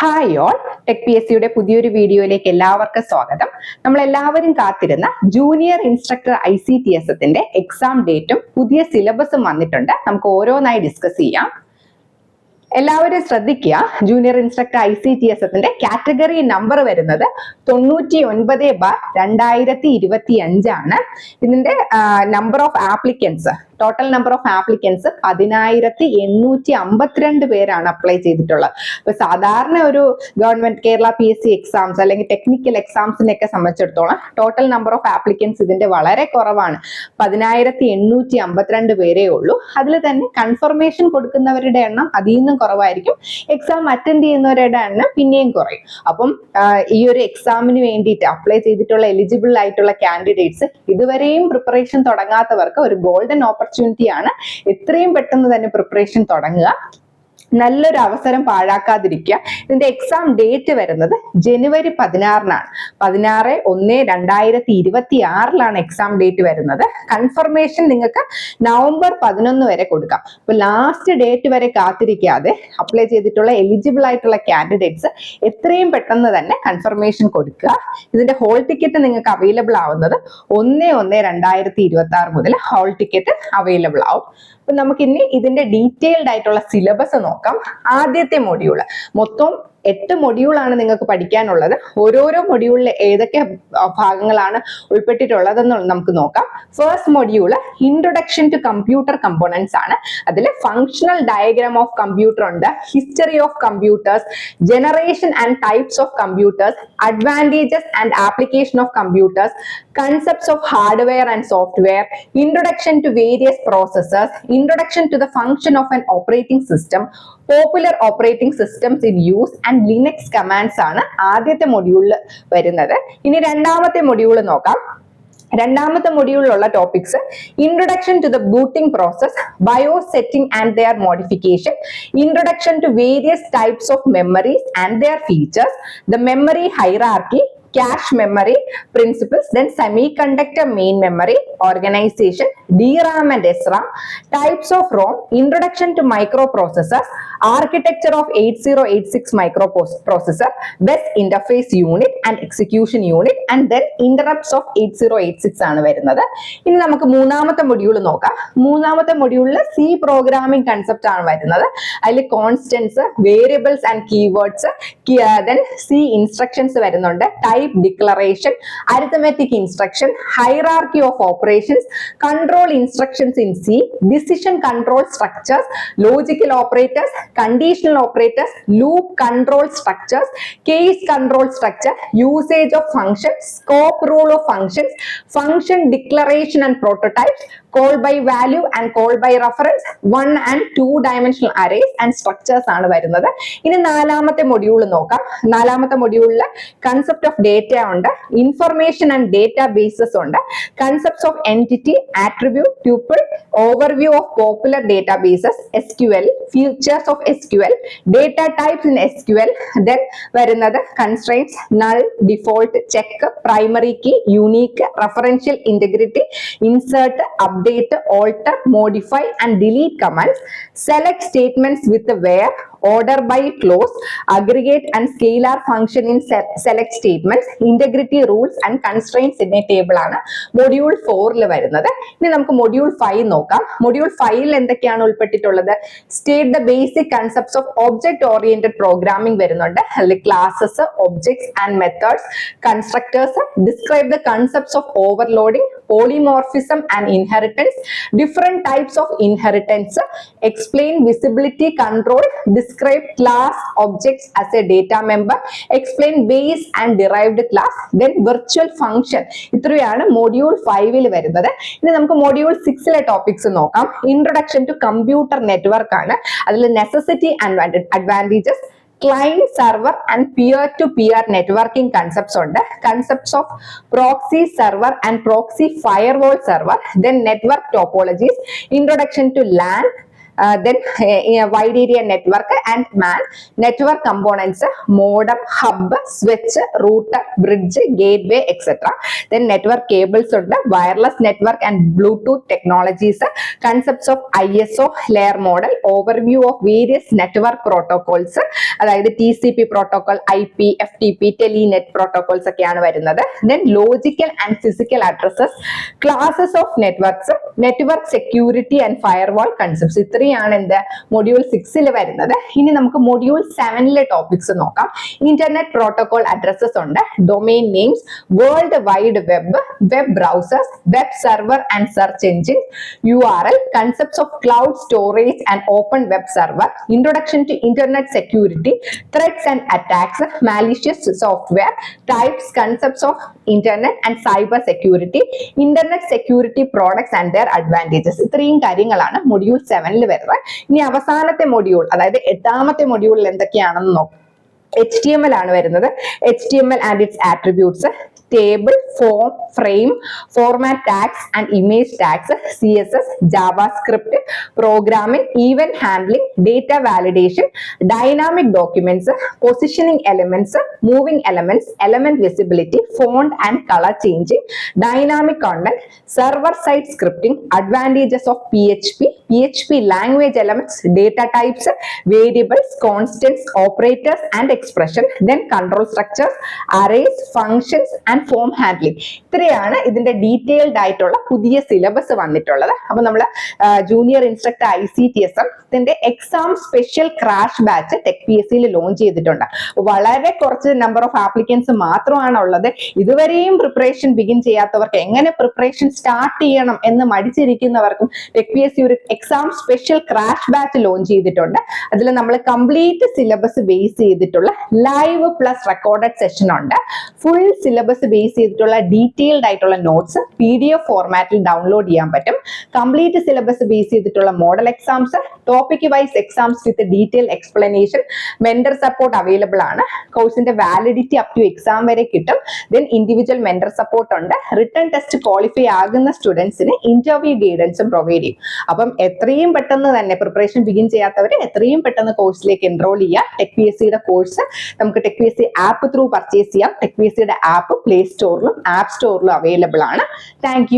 hi all tech P S സിയുടെ പുതിയൊരു വീഡിയോയിലേക്ക് എല്ലാവർക്കും സ്വാഗതം നമ്മൾ എല്ലാവരും കാത്തിരുന്ന junior instructor I C T S എത്തിന്റെ exam ഡേറ്റും പുതിയ സിലബസും വന്നിട്ടുണ്ട് നമുക്ക് ഓരോന്നായി ഡിസ്കസ് ചെയ്യാം എല്ലാവരും ശ്രദ്ധിക്കുക junior instructor I C T S എത്തിന്റെ category number വരുന്നത് തൊണ്ണൂറ്റി ഒൻപത് ബാർ രണ്ടായിരത്തി ഇരുപത്തി അഞ്ചാണ് ഇതിന്റെ number of applicants total number of applicants പതിനായിരത്തി എണ്ണൂറ്റി അമ്പത്തിരണ്ട് പേരാണ് അപ്ലൈ ചെയ്തിട്ടുള്ളത് അപ്പൊ സാധാരണ ഒരു government Kerala P S C exams അല്ലെങ്കിൽ ടെക്നിക്കൽ എക്സാംസിനെയൊക്കെ സംബന്ധിച്ചിടത്തോളം ടോട്ടൽ നമ്പർ ഓഫ് ആപ്ലിക്കൻസ് ഇതിന്റെ വളരെ കുറവാണ് പതിനായിരത്തി എണ്ണൂറ്റി അമ്പത്തിരണ്ട് പേരേ ഉള്ളൂ അതിൽ തന്നെ കൺഫർമേഷൻ കൊടുക്കുന്നവരുടെ എണ്ണം അതിൽ നിന്നും കുറവായിരിക്കും എക്സാം അറ്റൻഡ് ചെയ്യുന്നവരുടെ എണ്ണം പിന്നെയും കുറയും അപ്പം ഈ ഒരു എക്സാമിന് വേണ്ടിയിട്ട് അപ്ലൈ ചെയ്തിട്ടുള്ള എലിജിബിൾ ആയിട്ടുള്ള കാൻഡിഡേറ്റ്സ് ഇതുവരെയും പ്രിപ്പറേഷൻ തുടങ്ങാത്തവർക്ക് ഒരു ഗോൾഡൻ ഓപ്പർ ഓപ്പർച്യൂണിറ്റി ആണ് എത്രയും പെട്ടെന്ന് തന്നെ പ്രിപ്പറേഷൻ തുടങ്ങുക നല്ലൊരു അവസരം പാഴാക്കാതിരിക്കുക ഇതിന്റെ എക്സാം ഡേറ്റ് വരുന്നത് ജനുവരി പതിനാറിനാണ് പതിനാറ് ഒന്ന് രണ്ടായിരത്തി ഇരുപത്തി ആറിലാണ് എക്സാം ഡേറ്റ് വരുന്നത് കൺഫർമേഷൻ നിങ്ങൾക്ക് നവംബർ പതിനൊന്ന് വരെ കൊടുക്കാം അപ്പൊ ലാസ്റ്റ് ഡേറ്റ് വരെ കാത്തിരിക്കാതെ അപ്ലൈ ചെയ്തിട്ടുള്ള എലിജിബിൾ ആയിട്ടുള്ള കാൻഡിഡേറ്റ്സ് എത്രയും പെട്ടെന്ന് തന്നെ കൺഫർമേഷൻ കൊടുക്കുക ഇതിന്റെ ഹോൾ ടിക്കറ്റ് നിങ്ങൾക്ക് അവൈലബിൾ ആവുന്നത് ഒന്ന് ഒന്ന് രണ്ടായിരത്തി ഇരുപത്തി ആറ് മുതൽ ഹോൾ ടിക്കറ്റ് അവൈലബിൾ ആവും അപ്പൊ നമുക്ക് ഇനി ഇതിന്റെ ഡീറ്റെയിൽഡ് ആയിട്ടുള്ള സിലബസ് നോക്കാം നോക്കാം ആദ്യത്തെ മൊഡ്യൂൾ മൊത്തം എട്ട് മൊഡ്യൂളാണ് നിങ്ങൾക്ക് പഠിക്കാനുള്ളത് ഓരോരോ മൊഡ്യൂളിലെ ഏതൊക്കെ ഭാഗങ്ങളാണ് ഉൾപ്പെട്ടിട്ടുള്ളതെന്ന് നമുക്ക് നോക്കാം first module introduction to computer components ആണ് അതിൽ ഫങ്ഷണൽ ഡയഗ്രാം ഓഫ് കമ്പ്യൂട്ടർ ഉണ്ട് history of computers generation and types of computers advantages and application of computers concepts of hardware and software introduction to various processors introduction to the function of an operating system popular operating systems in use and Linux commands ആണ് ആദ്യത്തെ മൊഡ്യൂളിൽ വരുന്നത് ഇനി രണ്ടാമത്തെ module നോക്കാം രണ്ടാമത്തെ മൊഡ്യൂളിലുള്ള topics introduction to the booting process BIOS setting and their modification introduction to various types of memories and their features the memory hierarchy cache memory principles then semiconductor main memory organization D RAM and S RAM types of ROM introduction to microprocessors architecture of eight zero eight six microprocessor bus interface unit and execution unit and then interrupts of eight zero eight six ആണ് വരുന്നത് ഇനി നമുക്ക് മൂന്നാമത്തെ module നോക്കാം മൂന്നാമത്തെ മൊഡ്യൂളിൽ C programming concept ആണ് വരുന്നത് അതിൽ constants variables and keywords then C instructions വരുന്നുണ്ട് type declaration arithmetic instruction hierarchy of operations control instructions in C decision control structures logical operators Conditional operators, loop control structures, case control structure, usage of functions, scope rule of functions, function declaration and prototypes, call by value and call by reference one and two dimensional arrays and structures ആണ് വരുന്നത് ഇനി നാലാമത്തെ module നോക്കാം നാലാമത്തെ മൊഡ്യൂളിൽ concept of data ഉണ്ട് information and data bases ഉണ്ട് concept of entity attribute tuple overview of popular databases S Q L features of S Q L data type in S Q L then വരുന്നത് constraints null default check primary key unique referential integrity insert up update alter modify and delete commands select statements with where order by clause aggregate and scalar function in select statements integrity rules and constraints എന്നീ table ആണ് module ഫോറിൽ വരുന്നത് ഇനി നമുക്ക് module five നോക്കാം module ഫൈവിൽ എന്തൊക്കെയാണ് ഉൾപ്പെട്ടിട്ടുള്ളത് state the basic concepts of object oriented programming വരുന്നുണ്ട് അല്ലെ classes objects and methods constructors describe the concepts of overloading polymorphism and inheritance different types of inheritance explain visibility control describe class objects as a data member explain base and derived class then virtual function ഇത്രയാണ് module ഫൈവിൽ വരുന്നത് ഇനി നമുക്ക് module സിക്സിലെ topics നോക്കാം introduction to computer network ആണ് അതിൽ necessity and advantages client server and peer-to-peer networking concepts ഉണ്ട് concepts of proxy server and proxy firewall server then network topologies introduction to LAN then wide network and MAN network components modem hub switch router bridge gateway etcetera then network cables ഉണ്ട് wireless network and Bluetooth technologies concepts of I S O layer model overview of various network protocols അതായത് T C P protocol I P F T P telnet protocols ഒക്കെയാണ് വരുന്നത് then logical and physical addresses classes of networks network security and firewall concepts ഇത്രയും ഇത്രയാണ് എന്ത് module സിക്സിൽ വരുന്നത് ഇനി നമുക്ക് മൊഡ്യൂൾ സെവനിലെ ടോപ്പിക്സ് നോക്കാം ഇന്റർനെറ്റ് പ്രോട്ടോകോൾ അഡ്രസ്സസ് ഉണ്ട് domain names world wide web web browsers web server and search engine U R L concepts of cloud storage and open web server introduction to internet security threats and attacks malicious software types concepts of internet and cyber security internet security products and their advantages ഇത്രയും കാര്യങ്ങളാണ് module സെവനിൽ വരുന്നത് ഇനി അവസാനത്തെ module അതായത് എട്ടാമത്തെ മൊഡ്യൂളിൽ എന്തൊക്കെയാണെന്ന് നോക്കാം എച്ച് ടി എം എൽ ആണ് വരുന്നത് H T M L and its attributes table form frame format tags and image tags C S S JavaScript programming event handling data validation dynamic documents positioning elements moving elements element visibility font and colour changing dynamic content server side scripting advantages of P H P P H P language elements data types variables constants operators and expression then control structures arrays functions and form handling ഇത്രയാണ് ഇതിന്റെ detailed ആയിട്ടുള്ള പുതിയ syllabus വന്നിട്ടുള്ളത് അപ്പൊ നമ്മൾ junior instructor I C T S M ഇതിന്റെ exam special crash batch tech P S സിയിൽ launch ചെയ്തിട്ടുണ്ട് വളരെ കുറച്ച് നമ്പർ ഓഫ് ആപ്ലിക്കൻസ് മാത്രമാണ് ഉള്ളത് ഇതുവരെയും പ്രിപ്പറേഷൻ ബിഗിൻ ചെയ്യാത്തവർക്ക് എങ്ങനെ പ്രിപ്പറേഷൻ സ്റ്റാർട്ട് ചെയ്യണം എന്ന് മടിച്ചിരിക്കുന്നവർക്കും ടെക് പി എസ് സി ഒരു exam special crash batch launch ചെയ്തിട്ടുണ്ട് അതിൽ നമ്മൾ കംപ്ലീറ്റ് സിലബസ് ബേസ് ചെയ്തിട്ടുള്ള ലൈവ് പ്ലസ് റെക്കോർഡഡ് സെഷൻ ഉണ്ട് ഫുൾ സിലബസ് ബേസ് ചെയ്തിട്ടുള്ള ഡീറ്റെയിൽഡ് ആയിട്ടുള്ള നോട്ട്സ് പി ഡി എഫ് ഫോർമാറ്റിൽ ഡൗൺലോഡ് ചെയ്യാൻ പറ്റും കംപ്ലീറ്റ് സിലബസ് ബേസ് ചെയ്തിട്ടുള്ള model exams topic wise exams with detail explanation mentor support available ആണ് കോഴ്സിന്റെ വാലിഡിറ്റി അപ് ടു എക്സാം വരെ കിട്ടും ദെൻ ഇൻഡിവിജ്വൽ മെന്റർ സപ്പോർട്ട് ഉണ്ട് റിട്ടേൺ ടെസ്റ്റ് ക്വാളിഫൈ ആകുന്ന സ്റ്റുഡൻസിന് ഇന്റർവ്യൂ ഗൈഡൻസും പ്രൊവൈഡ് ചെയ്യും അപ്പം എത്രയും പെട്ടെന്ന് തന്നെ പ്രിപ്പറേഷൻ ബിഗിൻ ചെയ്യാത്തവർ എത്രയും പെട്ടെന്ന് കോഴ്സിലേക്ക് എൻറോൾ ചെയ്യുക ടെക് പി എസ് സിയുടെ കോഴ്സ് നമുക്ക് tech P S C app through purchase ചെയ്യാം ടെക് പി ബി സിയുടെ ആപ്പ് പ്ലേ സ്റ്റോറിലും ആപ്പ് സ്റ്റോറിലും അവൈലബിൾ ആണ് താങ്ക്